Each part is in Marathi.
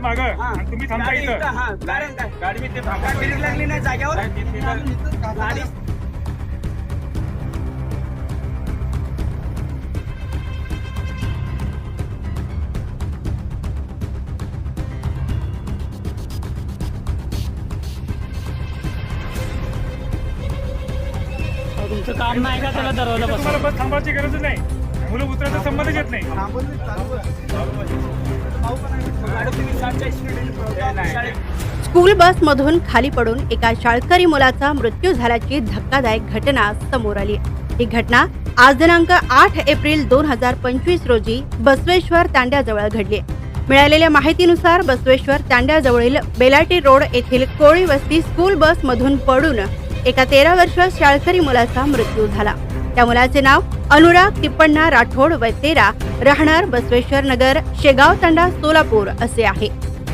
मागं. हा. आणि तुम्ही थांबता इथं. इथं, हा. कारण काय? गाडी मी ते काय ब्रेक लागली नाही जाग्यावर गाडी तुमचं काम नाही का त्याला दरवाजा इथं बस थांबायची गरजच नाही. मुलं उतरायचा संबंधच येत नाही. स्कूल बसमधून खाली पडून एका शाळकरी मुलाचा मृत्यू झाल्याची धक्कादायक घटना समोर आली. ही घटना आज दिनांक आठ एप्रिल दोन हजार पंचवीस रोजी बसवेश्वर तांड्याजवळ घडली. मिळालेल्या माहितीनुसार बसवेश्वर तांड्याजवळील बेलाटी रोड येथील कोळी वस्ती स्कूल बसमधून पडून एका तेरा वर्ष शाळकरी मुलाचा मृत्यू झाला. त्या मुलाचे नाव अनुराग तिप्पण्णा राठोड वय तेरा राहणार बसवेश्वर नगर शेगाव तांडा सोलापूर असे आहे.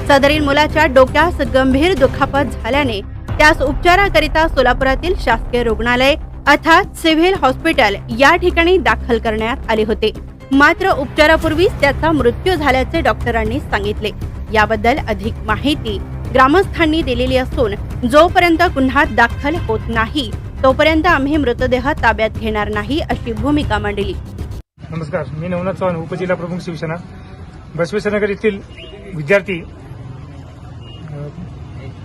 सदरील मुलाच्या डोक्यास गंभीर दुखापत झाल्याने त्यास उपचाराकरिता सोलापुरातील शासकीय रुग्णालय अर्थात सिव्हिल हॉस्पिटल या ठिकाणी दाखल करण्यात आले होते. मात्र उपचारापूर्वीच त्याचा मृत्यू झाल्याचे डॉक्टरांनी सांगितले. याबद्दल अधिक माहिती ग्रामस्थांनी दिलेली असून जोपर्यंत गुन्हा दाखल होत नाही तोपर्यंत आम्ही मृतदेह ताब्यात घेणार नाही अशी भूमिका मांडली. नमस्कार मी नवनाथ चव्हाण उपजिल्हा प्रमुख शिवसेना. बसवेश्वरनगर येथील विद्यार्थी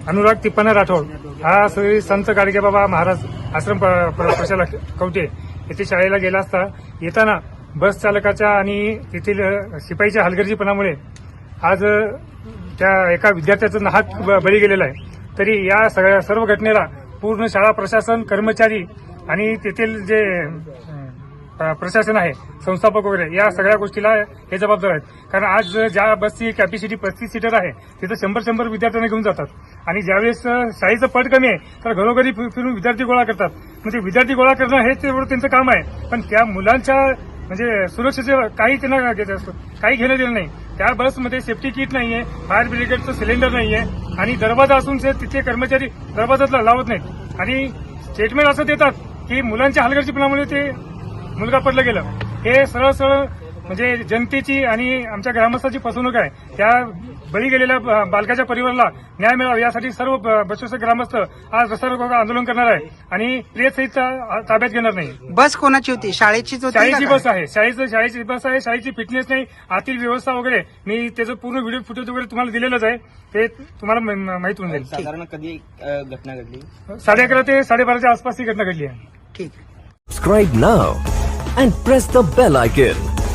अनुराग तिप्पण्णा राठोड हा श्री संत गाडगेबाबा महाराज आश्रम प- प्रशाला कवटे येथे शाळेला गेला असता येताना बस चालकाच्या आणि तेथील शिपाईच्या हलगर्जीपणामुळे आज त्या एका विद्यार्थ्याचा नाहक ब- बळी गेलेला आहे. तरी या सगळ्या सर्व घटनेला पूर्ण शाळा प्रशासन कर्मचारी आणि तेथील जे प्रशासन आहे संस्थापक वगैरे या सगळ्या गोष्टीला हे जबाबदार आहेत. कारण आज ज्या बसची कॅपॅसिटी पस्तीस सीटर आहे तिथं शंभर शंभर विद्यार्थ्यांना घेऊन जातात. आणि ज्यावेळेस शाळेचं पट कमी आहे तर घरोघरी फिरून विद्यार्थी गोळा करतात. म्हणजे विद्यार्थी गोळा करणं हेच तेवढं त्यांचं काम आहे. पण त्या मुलांच्या म्हणजे सुरक्षेचे काही त्यांना घेत- असतो काही घेणं दिलं नाही. त्या बसमध्ये सेफ्टी किट नाहीये फायर ब्रिगेडचं सिलेंडर नाहीये. आणि दरवाजा असून तिथे कर्मचारी दरवाजातला लावत नाहीत. आणि स्टेटमेंट असं देतात की मुलांच्या हलगर्जीपणामुळे ते मुलगा पडलं गेलं. हे सरळ सरळ म्हणजे जनतेची आणि आमच्या ग्रामस्थाची फसवणूक आहे. त्या बळी गेलेल्या बालकाच्या परिवाराला न्याय मिळावा यासाठी सर्व ब- बसवेश्वर ग्रामस्थ आज रस्ता रोको आंदोलन करणार आहे. आणि प्रियसहित ताब्यात घेणार नाही. बस कोणाची होती? शाळेचीच होती शाळेची का बस आहे. शाळेचं शाळेची बस आहे. शाळेची फिटनेस नाही आतील व्यवस्था वगैरे. मी त्याचं पूर्ण व्हिडिओ फुटेज वगैरे तुम्हाला दिलेलंच आहे. ते तुम्हाला माहीत होऊन जाईल. साधारण कधी घटना घडली? साडे अकरा ते साडेबाराच्या आसपास ही घटना घडली आहे. ठीक. Subscribe now and press the bell icon.